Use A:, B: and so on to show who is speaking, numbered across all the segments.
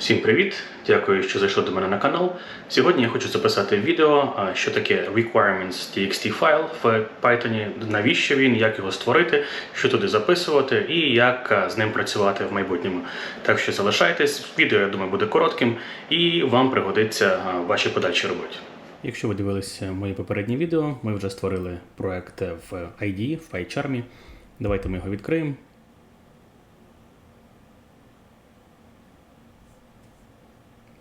A: Всім привіт! Дякую, що зайшли до мене на канал. Сьогодні я хочу записати відео, що таке requirements txt файл в Python, навіщо він, як його створити, що туди записувати і як з ним працювати в майбутньому. Так що залишайтесь, відео, я думаю, буде коротким і вам пригодиться а, в вашій подальшій роботі. Якщо ви дивилися мої попередні відео, ми вже створили проект в ID, в PyCharm. Давайте ми його відкриємо.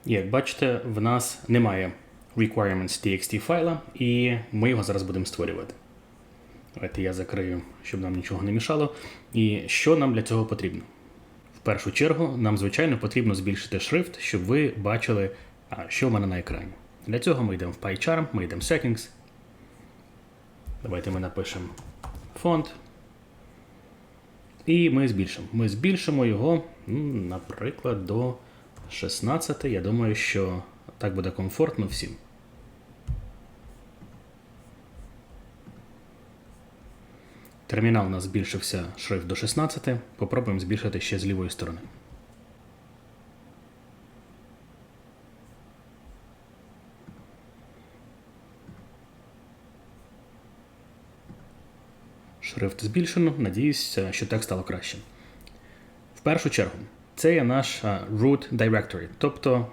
A: Як бачите, в нас немає requirements txt файла, і ми його зараз будемо створювати. Давайте я закрию, щоб нам нічого не мішало. І що нам для цього потрібно? В першу чергу, нам, звичайно, потрібно збільшити шрифт, щоб ви бачили, що в мене на екрані. Для цього ми йдемо в PyCharm, ми йдемо в Settings. Давайте ми напишемо фонд. І ми збільшимо. Ми збільшимо його, наприклад, до 16. Я думаю, що так буде комфортно всім. Термінал у нас збільшився шрифт до 16. Попробуємо збільшити ще з лівої сторони. Шрифт збільшено. Надіюсь, що так стало краще. В першу чергу, це є наш а, root directory, тобто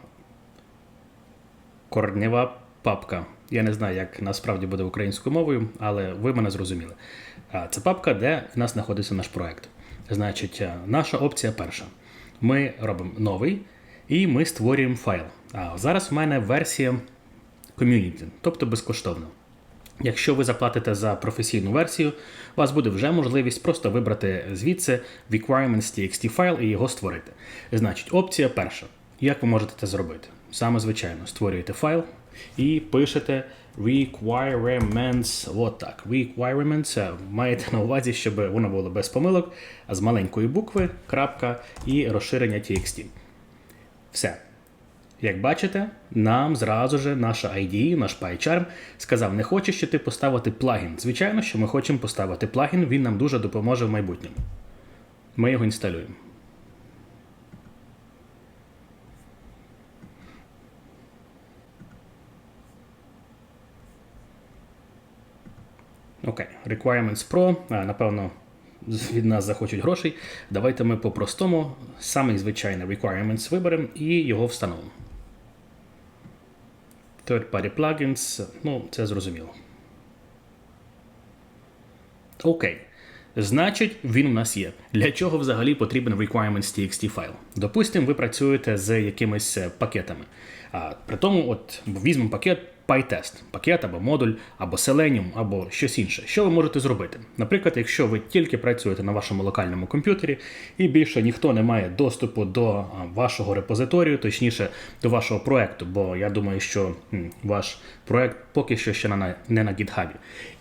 A: коренева папка. Я не знаю, як насправді буде українською мовою, але ви мене зрозуміли. Це папка, де в нас знаходиться наш проект. Значить, наша опція перша. Ми робимо новий і ми створюємо файл. А зараз в мене версія community, тобто безкоштовно. Якщо ви заплатите за професійну версію, у вас буде вже можливість просто вибрати звідси requirements.txt файл і його створити. Значить, опція перша. Як ви можете це зробити? Саме звичайно, створюєте файл і пишете requirements. От так. Requirements. Маєте на увазі, щоб воно було без помилок, а з маленької букви, крапка і розширення TXT. Все. Як бачите, нам зразу же наша ID, наш PyCharm сказав, не хочеш ще ти поставити плагін. Звичайно, що ми хочемо поставити плагін, він нам дуже допоможе в майбутньому. Ми його інсталюємо. Окей, Requirements Pro. А, напевно, від нас захочуть грошей. Давайте ми по-простому, самий звичайний Requirements виберемо і його встановимо. Third-party plugins, ну, це зрозуміло. Окей. Значить, він у нас є. Для чого взагалі потрібен requirements.txt файл? Допустимо, ви працюєте з якимись е, пакетами. А при тому, от візьмемо пакет PyTest, пакет або модуль, або Selenium, або щось інше. Що ви можете зробити? Наприклад, якщо ви тільки працюєте на вашому локальному комп'ютері і більше ніхто не має доступу до вашого репозиторію, точніше до вашого проекту, бо я думаю, що ваш проект поки що ще не на GitHub.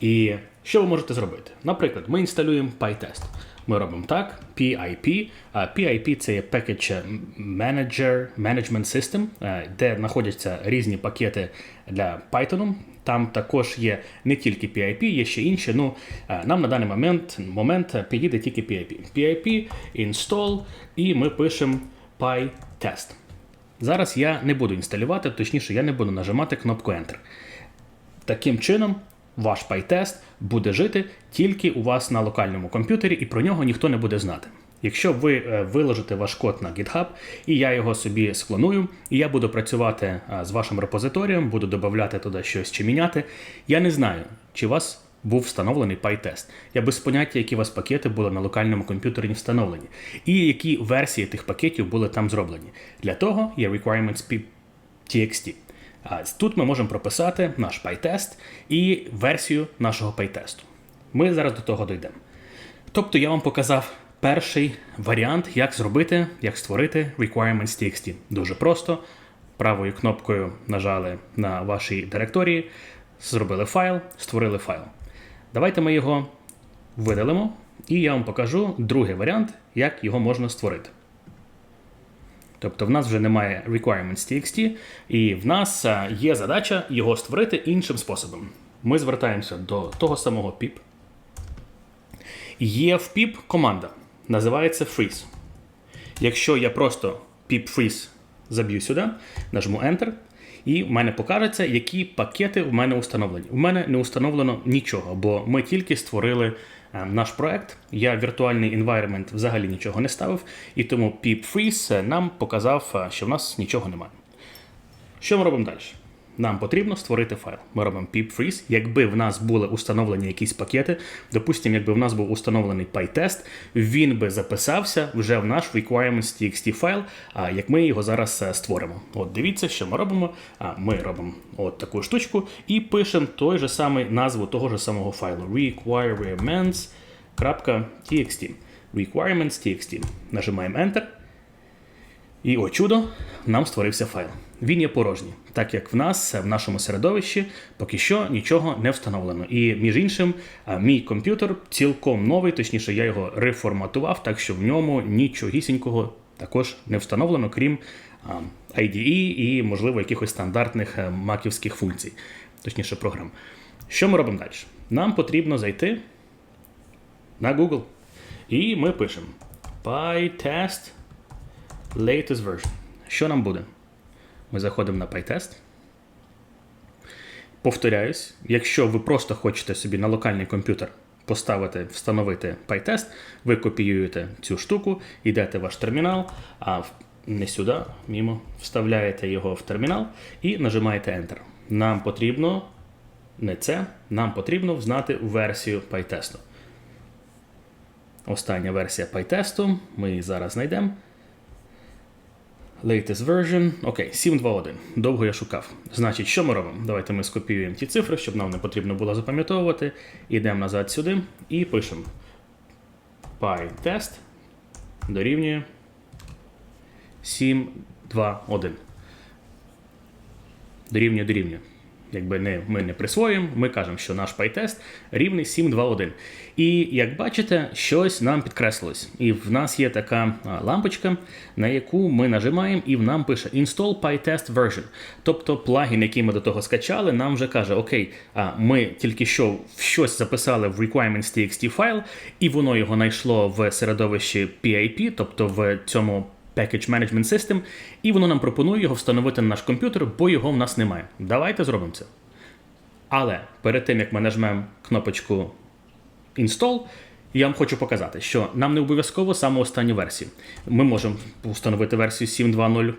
A: І що ви можете зробити? Наприклад, ми інсталюємо PyTest. Ми робимо так, PIP. PIP це є Package Manager Management System, е, де знаходяться різні пакети для Python. Там також є не тільки PIP, є ще інші. Ну, е, нам на даний момент, момент підійде тільки PIP. PIP, install, і ми пишемо PyTest. Зараз я не буду інсталювати, точніше, я не буду нажимати кнопку Enter. Таким чином, ваш PyTest буде жити тільки у вас на локальному комп'ютері, і про нього ніхто не буде знати. Якщо ви е, виложите ваш код на GitHub, і я його собі склоную, і я буду працювати е, з вашим репозиторієм, буду додавати туди щось чи міняти, я не знаю, чи у вас був встановлений PyTest. Я без поняття, які у вас пакети були на локальному комп'ютері встановлені, і які версії тих пакетів були там зроблені. Для того є requirements TXT. А Тут ми можемо прописати наш PyTest і версію нашого PyTest. Ми зараз до того дійдемо. Тобто я вам показав перший варіант, як зробити, як створити requirements.txt. Дуже просто. Правою кнопкою нажали на вашій директорії, зробили файл, створили файл. Давайте ми його видалимо, і я вам покажу другий варіант, як його можна створити. Тобто в нас вже немає requirements.txt, і в нас є задача його створити іншим способом. Ми звертаємося до того самого pip. Є в pip команда, називається freeze. Якщо я просто pip freeze заб'ю сюди, нажму Enter, і в мене покажеться, які пакети в мене установлені. У мене не установлено нічого, бо ми тільки створили е, наш проект. Я віртуальний environment взагалі нічого не ставив, і тому pip freeze нам показав, е, що в нас нічого немає. Що ми робимо далі? Нам потрібно створити файл. Ми робимо pip freeze. Якби в нас були установлені якісь пакети, допустимо, якби в нас був установлений PyTest, він би записався вже в наш requirements.txt файл, а як ми його зараз е, створимо. От дивіться, що ми робимо. Ми робимо от таку штучку і пишемо той же самий назву того ж самого файлу requirements.txt. Requirements.txt. Нажимаємо Enter. І о чудо, нам створився файл. Він є порожній, так як в нас в нашому середовищі поки що нічого не встановлено. І між іншим, мій комп'ютер цілком новий, точніше, я його реформатував, так що в ньому нічогісінького також не встановлено, крім IDE і, можливо, якихось стандартних е, маківських функцій, точніше програм. Що ми робимо далі? Нам потрібно зайти на Google. І ми пишемо PyTest latest version. Що нам буде? Ми заходимо на PyTest. Повторяюсь, якщо ви просто хочете собі на локальний комп'ютер поставити, встановити PyTest, ви копіюєте цю штуку, йдете в ваш термінал, а не сюди, мімо, вставляєте його в термінал і нажимаєте Enter. Нам потрібно не це, нам потрібно взнати версію PyTest. Остання версія PyTest, ми її зараз знайдемо. Latest version. Окей, 7.2.1. Довго я шукав. Значить, що ми робимо? Давайте ми скопіюємо ті цифри, щоб нам не потрібно було запам'ятовувати. Йдемо назад сюди і пишемо PyTest дорівнює 7.2.1. Дорівнює дорівнює якби не ми не присвоюємо, ми кажемо, що наш PyTest рівний 7.2.1. І як бачите, щось нам підкреслилось. І в нас є така лампочка, на яку ми нажимаємо, і в нам пише Install PyTest version. Тобто плагін, який ми до того скачали, нам вже каже: Окей, ми тільки що щось записали в requirements.txt файл, і воно його знайшло в середовищі PIP, тобто в цьому. Package Management System, і воно нам пропонує його встановити на наш комп'ютер, бо його в нас немає. Давайте зробимо це. Але перед тим, як ми нажмемо кнопочку Install, я вам хочу показати, що нам не обов'язково саме останню версію. Ми можемо встановити версію 7.2.0,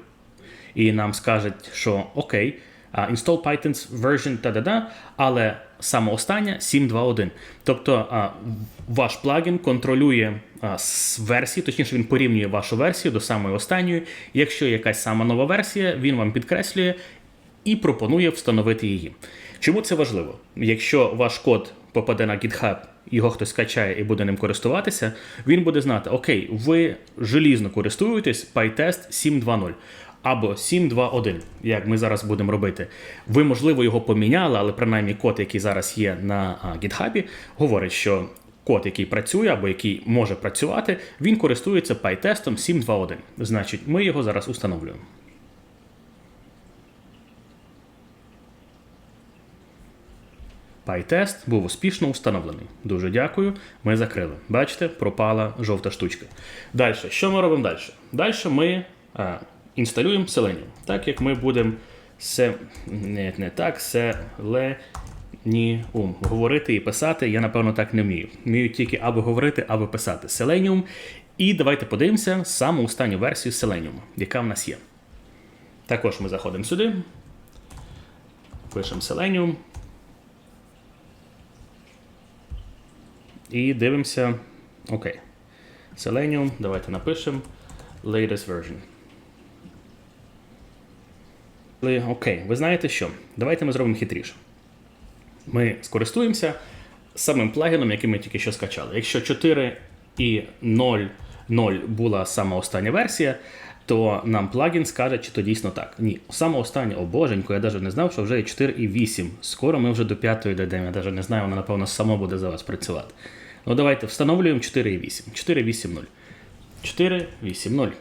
A: і нам скажуть, що окей, install Python's version та-да-да, але саме остання 7.2.1. Тобто ваш плагін контролює версії, точніше, він порівнює вашу версію до самої останньої. Якщо якась сама нова версія, він вам підкреслює і пропонує встановити її. Чому це важливо? Якщо ваш код попаде на GitHub, його хтось скачає і буде ним користуватися, він буде знати, окей, ви желізно користуєтесь PyTest 7.2.0 або 7.2.1, як ми зараз будемо робити. Ви, можливо, його поміняли, але принаймні код, який зараз є на GitHub, говорить, що код, який працює або який може працювати, він користується PyTest 7.2.1. Значить, ми його зараз установлюємо. PyTest був успішно встановлений. Дуже дякую. Ми закрили. Бачите, пропала жовта штучка. Далі, що ми робимо далі? Далі ми інсталюємо Selenium. Так як ми будемо се... не, не так, Selenium говорити і писати, я напевно так не вмію. Вмію тільки або говорити, або писати Selenium. І давайте подивимося саму останню версію Selenium, яка в нас є. Також ми заходимо сюди, пишемо Selenium. І дивимося. Окей. Selenium, давайте напишемо latest version. Окей, ви знаєте що? Давайте ми зробимо хитріше. Ми скористуємося самим плагіном, який ми тільки що скачали. Якщо 4.0.0 була сама остання версія, то нам плагін скаже, чи то дійсно так. Ні, саме остання, о боженько, я навіть не знав, що вже є 4.8. Скоро ми вже до 5 дійдемо. Я навіть не знаю, вона, напевно, само буде за вас працювати. Ну, давайте встановлюємо 4.8. 4.8.0. 4.8.0.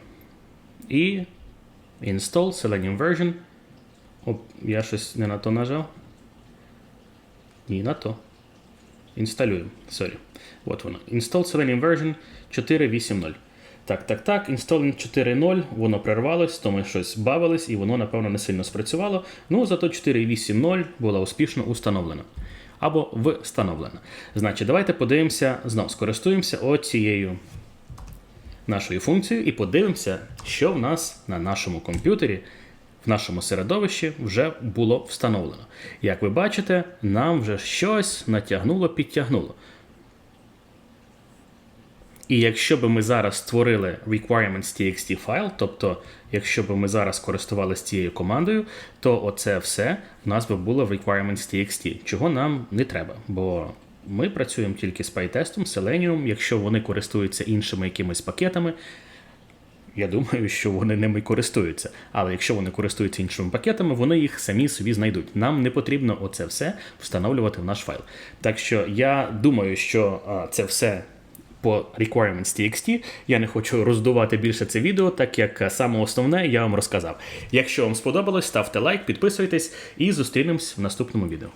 A: І install Selenium version. Оп, я щось не на то нажав. Ні, на то. Інсталюємо. Sorry. От воно. Install Selenium version 4.8.0. Так, так, так. Installing 4.0, воно прервалось, то ми щось бавились, і воно, напевно, не сильно спрацювало. Ну, зато 4.8.0 була успішно установлена. Або встановлена. Значить, давайте подивимося, знов скористуємося оцією нашою функцією і подивимося, що в нас на нашому комп'ютері, в нашому середовищі вже було встановлено. Як ви бачите, нам вже щось натягнуло, підтягнуло. І якщо б ми зараз створили requirements.txt файл, тобто, якщо б ми зараз користувалися цією командою, то оце все в нас би було в requirements.txt, чого нам не треба, бо ми працюємо тільки з PyTest, Selenium, якщо вони користуються іншими якимись пакетами. Я думаю, що вони ними користуються. Але якщо вони користуються іншими пакетами, вони їх самі собі знайдуть. Нам не потрібно оце все встановлювати в наш файл. Так що я думаю, що це все по requirements.txt. Я не хочу роздувати більше це відео, так як саме основне я вам розказав. Якщо вам сподобалось, ставте лайк, підписуйтесь і зустрінемось в наступному відео.